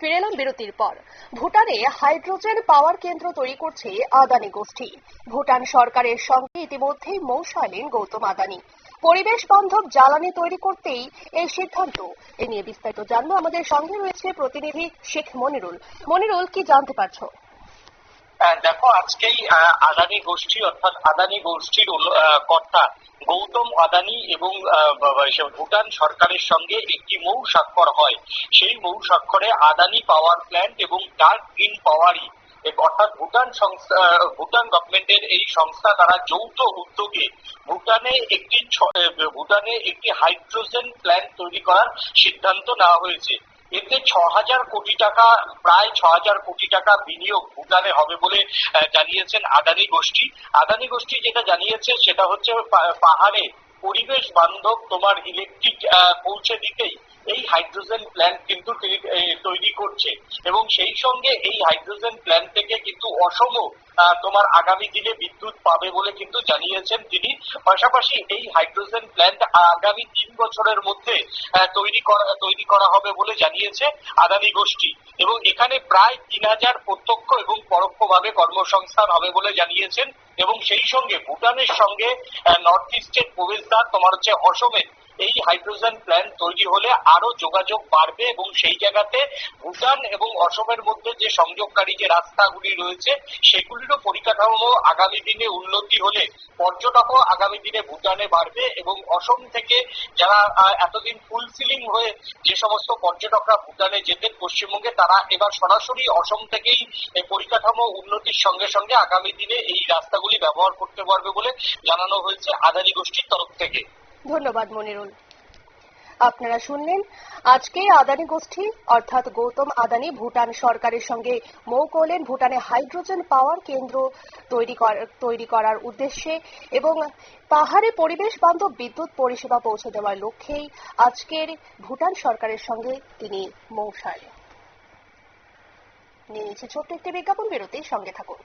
ফিরে এলাম বিরতির পর। ভুটানে হাইড্রোজেন পাওয়ার কেন্দ্র তৈরি করছে আদানি গোষ্ঠী। ভুটান সরকারের সঙ্গে ইতিমধ্যেই মৌসাইলেন গৌতম আদানি। পরিবেশ বান্ধব জ্বালানি তৈরি করতেই এই সিদ্ধান্ত। এ নিয়ে বিস্তারিত জানব। আমাদের সঙ্গে রয়েছে প্রতিনিধি শেখ মনিরুল। মনিরুল, কি জানতে পারছ? দেখো আজকেই আদানি গোষ্ঠী, অর্থাৎ আদানি গোষ্ঠীর কর্তা গৌতম আদানি এবং ভুটান সরকারের সঙ্গে একটি মৌ স্বাক্ষর হয়। সেই মৌ স্বাক্ষরে আদানি পাওয়ার প্ল্যান্ট এবং ডার্ক গ্রিন পাওয়ারই অর্থাৎ ভুটান সংস্থা ভুটান গভর্নমেন্টের এই সংস্থা তারা যৌথ উদ্যোগে ভুটানে একটি ভুটানে একটি হাইড্রোজেন প্ল্যান্ট তৈরি করার সিদ্ধান্ত নেওয়া হয়েছে। এতে ছ হাজার কোটি টাকা, প্রায় ছ হাজার কোটি টাকা বিনিয়োগ ভুটানে হবে বলে জানিয়েছেন আদানি গোষ্ঠী। আদানি গোষ্ঠী যেটা জানিয়েছে সেটা হচ্ছে পাহাড়ে পরিবেশ বান্ধব তোমার ইলেকট্রিক পৌঁছে দিতেই এই হাইড্রোজেন প্ল্যান্ট কিন্তু তৈরি করছে। এবং সেই সঙ্গে এই হাইড্রোজেন প্ল্যান্ট থেকে কিন্তু অসম তোমার আগামী দিনে বিদ্যুৎ পাবে বলে কিন্তু জানিয়েছেন তিনি। পাশাপাশি এই হাইড্রোজেন প্ল্যান্ট আগামী তিন বছরের মধ্যে তৈরি করা তৈরি করা হবে বলে জানিয়েছে আদানি গোষ্ঠী। এবং এখানে প্রায় তিন হাজার প্রত্যক্ষ এবং পরোক্ষভাবে কর্মসংস্থান হবে বলে জানিয়েছেন এবং সেই সঙ্গে ভুটানের সঙ্গে নর্থ ইস্টের প্রবেশদ্বার, তোমার হচ্ছে অসমের এই হাইড্রোজেন প্ল্যান্ট তৈরি হলে আরও যোগাযোগ বাড়বে এবং সেই জায়গাতে ভুটান এবং অসমের মধ্যে যে সংযোগকারী যে রাস্তাগুলি রয়েছে, সেগুলিরও পরিকাঠামো আগামী দিনে উন্নতি হলে পর্যটকও আগামী দিনে ভুটানে বাড়বে এবং অসম থেকে যারা এতদিন ফুলফিলিং হয়ে যে সমস্ত পর্যটকরা ভুটানে যেতেন পশ্চিমবঙ্গে, তারা এবার সরাসরি অসম থেকেই পরিকাঠামো উন্নতির সঙ্গে সঙ্গে আগামী দিনে এই রাস্তাগুলি ব্যবহার করতে পারবে বলে জানানো হয়েছে আদানি গোষ্ঠীর তরফ থেকে। ধন্যবাদ, মনিরুল। আপনারা শুনলেন আজকে আদানি গোষ্ঠী, অর্থাৎ গৌতম আদানি, ভুটান সরকারের সঙ্গে মৌ করলেন ভুটানে হাইড্রোজেন পাওয়ার কেন্দ্র তৈরি তৈরি করার উদ্দেশ্যে এবং পাহাড়ে পরিবেশ বান্ধব বিদ্যুৎ পরিষেবা পৌঁছে দেওয়ার লক্ষ্যেই আজকের ভুটান সরকারের সঙ্গে তিনি মৌ সারলেন নিয়ে ছোট্ট একটি বিজ্ঞাপন, বিরতির সঙ্গে থাকুন।